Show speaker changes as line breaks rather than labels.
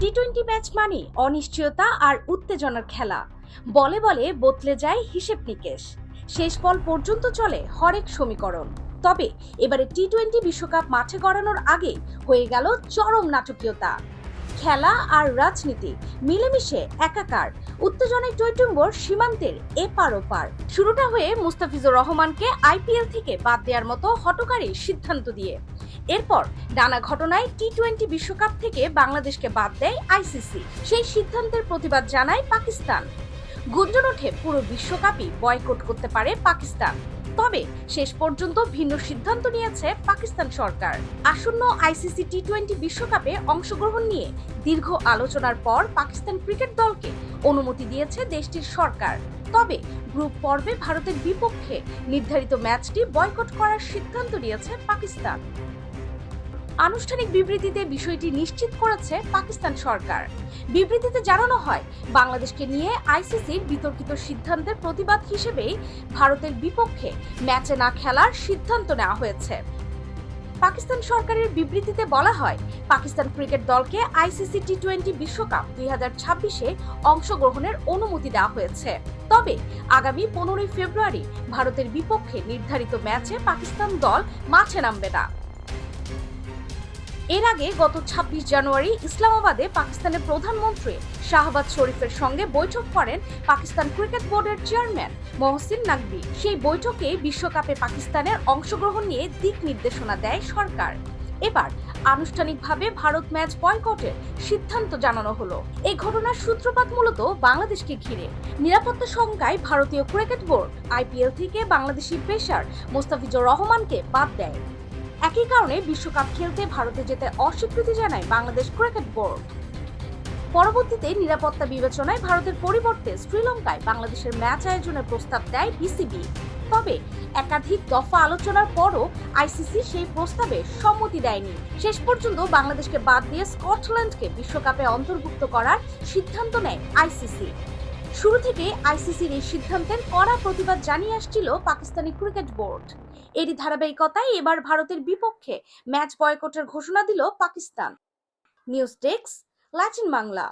T twenty match মানে অনিশ্চয়তা আর উত্তেজনার খেলা। বলে বলে বদলে যায় হিসেব নিকেশ। শেষ বল পর্যন্ত চলে হরেক সমীকরণ। তবে এবারে টি টোয়েন্টি বিশ্বকাপ মাঠে গড়ানোর আগে হয়ে গেল চরম নাটকীয়তা। খেলা আর রাজনীতি মিলেমিশে একাকার। উত্তেজনায় টৈটুম্বর সীমান্তের এপার ওপার। শুরুটা হয়ে মুস্তাফিজুর রহমানকে আইপিএল থেকে বাদ দেওয়ার মতো হটকারী সিদ্ধান্ত দিয়ে। এরপর নানা ঘটনায় টি টোয়েন্টি বিশ্বকাপ থেকে বাংলাদেশকে বাদ দেয় আইসিসি। সেই সিদ্ধান্তের প্রতিবাদ জানায় পাকিস্তান। গুঞ্জন ওঠে পুরো বিশ্বকাপই বয়কট করতে পারে পাকিস্তান। তবে শেষ পর্যন্ত ভিন্ন সিদ্ধান্ত নিয়েছে পাকিস্তান সরকার। আসন্ন আইসিসি টি টোয়েন্টি বিশ্বকাপে অংশগ্রহণ নিয়ে দীর্ঘ আলোচনার পর পাকিস্তান ক্রিকেট দলকে অনুমতি দিয়েছে দেশটির সরকার। তবে গ্রুপ পর্বে ভারতের বিপক্ষে নির্ধারিত ম্যাচটি বয়কট করার সিদ্ধান্ত নিয়েছে পাকিস্তান। আনুষ্ঠানিক বিবৃতিতে বিষয়টি নিশ্চিত করেছে পাকিস্তান সরকার। বিবৃতিতে জানানো হয়, বাংলাদেশকে নিয়ে আইসিসির বিতর্কিত সিদ্ধান্তের প্রতিবাদ হিসেবেই ভারতের বিপক্ষে ম্যাচে না খেলার সিদ্ধান্ত নেওয়া হয়েছে। পাকিস্তান সরকারের বিবৃতিতে বলা হয়, পাকিস্তান ক্রিকেট দলকে আইসিসি টি টোয়েন্টি বিশ্বকাপ দুই হাজার ছাব্বিশে অংশগ্রহণের অনুমতি দেওয়া হয়েছে। তবে আগামী পনেরোই ফেব্রুয়ারি ভারতের বিপক্ষে নির্ধারিত ম্যাচে পাকিস্তান দল মাঠে নামবে না। এর আগে গত ২৬ জানুয়ারি ইসলামাবাদে পাকিস্তানের প্রধানমন্ত্রী শাহবাজ শরীফের সঙ্গে বৈঠক করেন পাকিস্তান ক্রিকেট বোর্ডের চেয়ারম্যান মহসিন নাকবি সেই বৈঠকে বিশ্বকাপে পাকিস্তানের অংশগ্রহণ নিয়ে দিক নির্দেশনা দেয় সরকার। এবার আনুষ্ঠানিকভাবে ভারত ম্যাচ বয়কটের সিদ্ধান্ত জানানো হলো। এই ঘটনার সূত্রপাত মূলত বাংলাদেশকে ঘিরে। নিরাপত্তা শঙ্কায় ভারতীয় ক্রিকেট বোর্ড, আইপিএল থেকে বাংলাদেশি পেসার মোস্তাফিজুর রহমানকে বাদ দেয়। একই কারণে বিশ্বকাপ খেলতে ভারতে যেতে অস্বীকৃতি জানায় বাংলাদেশ ক্রিকেট বোর্ড। পরবর্তীতে নিরাপত্তা বিবেচনায় ভারতের পরিবর্তে শ্রীলঙ্কায় বাংলাদেশের ম্যাচ আয়োজনের প্রস্তাব দেয় বিসিবি। তবে একাধিক দফা আলোচনার পরও আইসিসি সেই প্রস্তাবে সম্মতি দেয়নি। শেষ পর্যন্ত বাংলাদেশকে বাদ দিয়ে স্কটল্যান্ডকে বিশ্বকাপে অন্তর্ভুক্ত করার সিদ্ধান্ত নেয় আইসিসি। শুরু থেকে আইসিসির এই সিদ্ধান্তের কড়া প্রতিবাদ জানিয়ে আসছিল পাকিস্তানি ক্রিকেট বোর্ড। এরই ধারাবাহিকতায় এবার ভারতের বিপক্ষে ম্যাচ বয়কটের ঘোষণা দিল পাকিস্তান। নিউজ ডেস্ক লাচিন বাংলা।